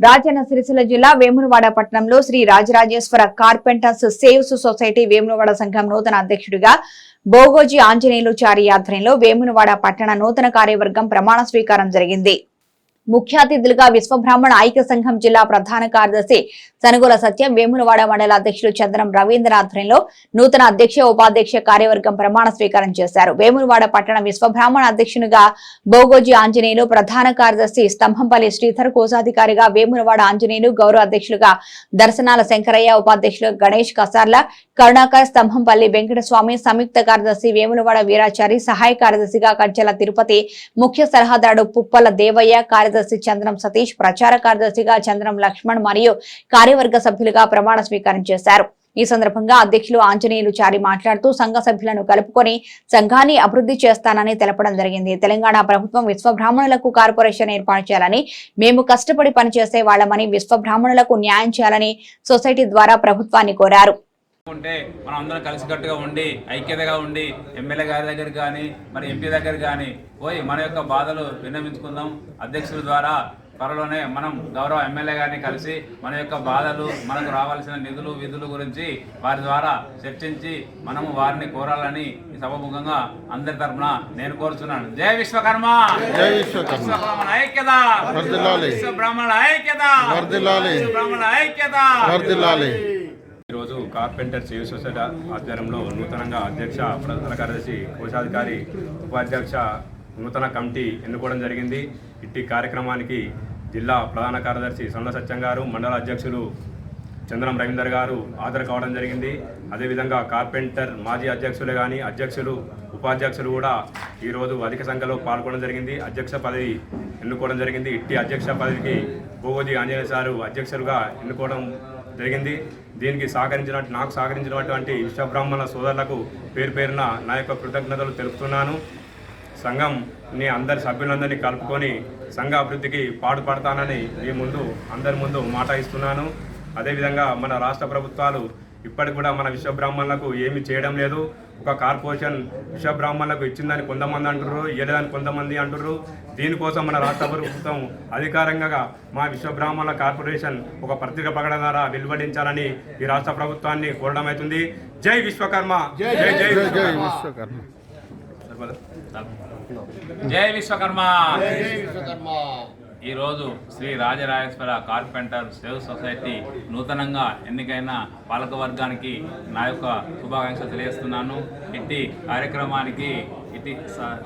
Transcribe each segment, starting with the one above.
రాజన్న సిరిసిల్ల జిల్లా వేములవాడ పట్టణంలో Sri Rajarajeshwara carpenters saves society Vemulawada సంఘం నూతన అధ్యక్షుడిగా బోగోజీ ఆంజనేయులు చారి ఆధ్వర్యంలో వేములవాడ పట్టణ నూతన కార్యవర్గం ప్రమాణ స్వీకారం జరిగింది. ముఖ్య అతిథులుగా విశ్వబ్రాహ్మణ ఐక్య సంఘం జిల్లా ప్రధాన కార్యదర్శి సనుగోల సత్యం వేములవాడ మండల అధ్యక్షులు చంద్రం రవీంద్ర ఆధ్వర్యంలో నూతన అధ్యక్ష ఉపాధ్యక్ష కార్యవర్గం ప్రమాణ స్వీకారం చేశారు. వేములవాడ పట్టణ విశ్వబ్రాహ్మణ అధ్యక్షునిగా బోగోజీ ఆంజనేయులు ప్రధాన కార్యదర్శి స్తంభంపల్లి శ్రీధర్ కోశాధికారిగా వేములవాడ ఆంజనేయులు గౌరవ అధ్యక్షులుగా దర్శనాల శంకరయ్య ఉపాధ్యక్షులు గణేష్ కసార్ల కరుణాకర్ స్తంభంపల్లి వెంకటస్వామి సంయుక్త కార్యదర్శి వేములవాడ వీరాచారి సహాయ కార్యదర్శిగా కంచెల తిరుపతి ముఖ్య సలహాదారుడు పుప్పల దేవయ్య కార్యదర్శి చంద్రం సతీష్ ప్రచార కార్యదర్శిగా చంద్రం లక్ష్మణ్ మరియు కార్యవర్గ సభ్యులుగా ప్రమాణ స్వీకారం చేశారు. ఈ సందర్భంగా అధ్యక్షులు ఆంజనేయులు చారి మాట్లాడుతూ సంఘ సభ్యులను కలుపుకొని సంఘాన్ని అభివృద్ధి చేస్తానని తెలపడం జరిగింది. తెలంగాణ ప్రభుత్వం విశ్వబ్రాహ్మణులకు కార్పొరేషన్ ఏర్పాటు చేయాలని మేము కష్టపడి పనిచేసే వాళ్ళమని విశ్వబ్రాహ్మణులకు న్యాయం చేయాలని సొసైటీ ద్వారా ప్రభుత్వాన్ని కోరారు. ఉంటే మనం అందరం కలిసికట్టుగా ఉండి ఐక్యతగా ఉండి ఎమ్మెల్యే గారి దగ్గర కానీ మరి ఎంపీ దగ్గర కానీ పోయి మన యొక్క బాధలు విన్నవించుకుందాం. అధ్యక్షుల ద్వారా త్వరలోనే మనం గౌరవ ఎమ్మెల్యే గారిని కలిసి మన యొక్క బాధలు మనకు రావాల్సిన నిధులు విధులు గురించి వారి ద్వారా చర్చించి మనము వారిని కోరాలని ఈ సభముఖంగా అందరి తరఫున నేను కోరుతున్నాను జై విశ్వకర్మ! జై విశ్వకర్మ! ఐక్యత. విశ్వబ్రాహ్మణ ఐక్యత. విశ్వబ్రాహ్మణ ఐక్యత! కార్పెంటర్ సివిల్ సొసైటీ ఆధ్వర్యంలో నూతనంగా అధ్యక్ష ప్రధాన కార్యదర్శి కోశాధికారి ఉపాధ్యక్ష నూతన కమిటీ ఎన్నుకోవడం జరిగింది. ఇట్టి కార్యక్రమానికి జిల్లా ప్రధాన కార్యదర్శి సొండ సత్యం గారు మండల అధ్యక్షులు చంద్రం రవీందర్ గారు హాజరు కావడం జరిగింది. అదేవిధంగా కార్పెంటర్ మాజీ అధ్యక్షులు కానీ అధ్యక్షులు ఉపాధ్యక్షులు కూడా ఈరోజు అధిక సంఖ్యలో పాల్గొనడం జరిగింది. అధ్యక్ష పదవి ఎన్నుకోవడం జరిగింది. ఇట్టి అధ్యక్ష పదవికి భూగోజీ ఆంజనేయ సారు అధ్యక్షులుగా ఎన్నుకోవడం జరిగింది. దీనికి సహకరించిన నాకు సహకరించినటువంటి విశ్వబ్రాహ్మణ సోదరులకు పేరు పేరున నా యొక్క కృతజ్ఞతలు తెలుపుతున్నాను. సంఘంని అందరి సభ్యులందరినీ కలుపుకొని సంఘ అభివృద్ధికి పాటుపడతానని మీ ముందు అందరి ముందు మాట ఇస్తున్నాను. అదేవిధంగా మన రాష్ట్ర ప్రభుత్వాలు ఇప్పటికి కూడా మన విశ్వబ్రాహ్మణులకు ఏమీ చేయడం లేదు. ఒక కార్పొరేషన్ విశ్వబ్రాహ్మణులకు ఇచ్చిందని కొంతమంది అంటుర్రు ఇవ్వలేదని కొంతమంది అంటుర్రు. దీనికోసం మన రాష్ట్ర ప్రభుత్వం అధికారంగా మా విశ్వబ్రాహ్మణుల కార్పొరేషన్ ఒక పత్రిక ప్రకటన ద్వారా వెలువడించాలని ఈ రాష్ట్ర ప్రభుత్వాన్ని కోరడం అవుతుంది. జై విశ్వకర్మ. జై జై జై జై విశ్వకర్మ. విశ్వకర్మ. జై విశ్వకర్మ. ఈరోజు Sri Rajarajeshwara carpenter save society నూతనంగా ఎన్నికైన పాలకవర్గానికి నా యొక్క శుభాకాంక్షలు తెలియజేస్తున్నాను. ఇట్టి కార్యక్రమానికి ఇటు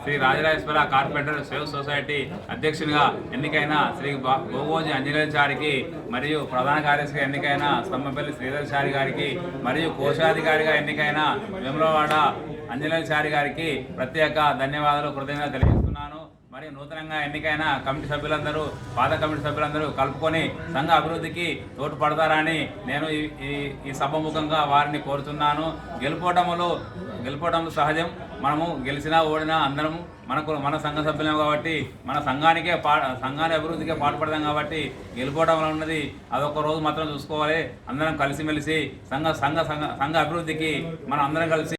Sri Rajarajeshwara carpenter save society అధ్యక్షునిగా ఎన్నికైన శ్రీ బా- గోగోజీ అంజనేయచారికి మరియు ప్రధాన కార్యదర్శిగా ఎన్నికైన స్తంభపల్లి శ్రీధర్ చారి గారికి మరియు కోశాధికారిగా ఎన్నికైన వెములవాడ అంజనేయచారి గారికి ప్రత్యేక ధన్యవాదాలు కృతజ్ఞతలు తెలియజేస్తున్నాను. మరియు నూతనంగా ఎన్నికైన కమిటీ సభ్యులందరూ పాత కమిటీ సభ్యులందరూ కలుపుకొని సంఘ అభివృద్ధికి తోడ్పడతారని నేను ఈ ఈ- సభముఖంగా వారిని కోరుతున్నాను. గెలుపోవటములు గెలుపోవటం సహజం. మనము గెలిచినా ఓడినా అందరం మనకు మన సంఘ సభ్యులం కాబట్టి మన సంఘానికే పా సంఘాన్ని అభివృద్ధికే పాటుపడదాం కాబట్టి గెలుపోవడం ఉన్నది అదొక రోజు మాత్రం చూసుకోవాలి. అందరం కలిసిమెలిసి సంఘ సంఘ సంఘ సంఘ అభివృద్ధికి మనం అందరం కలిసి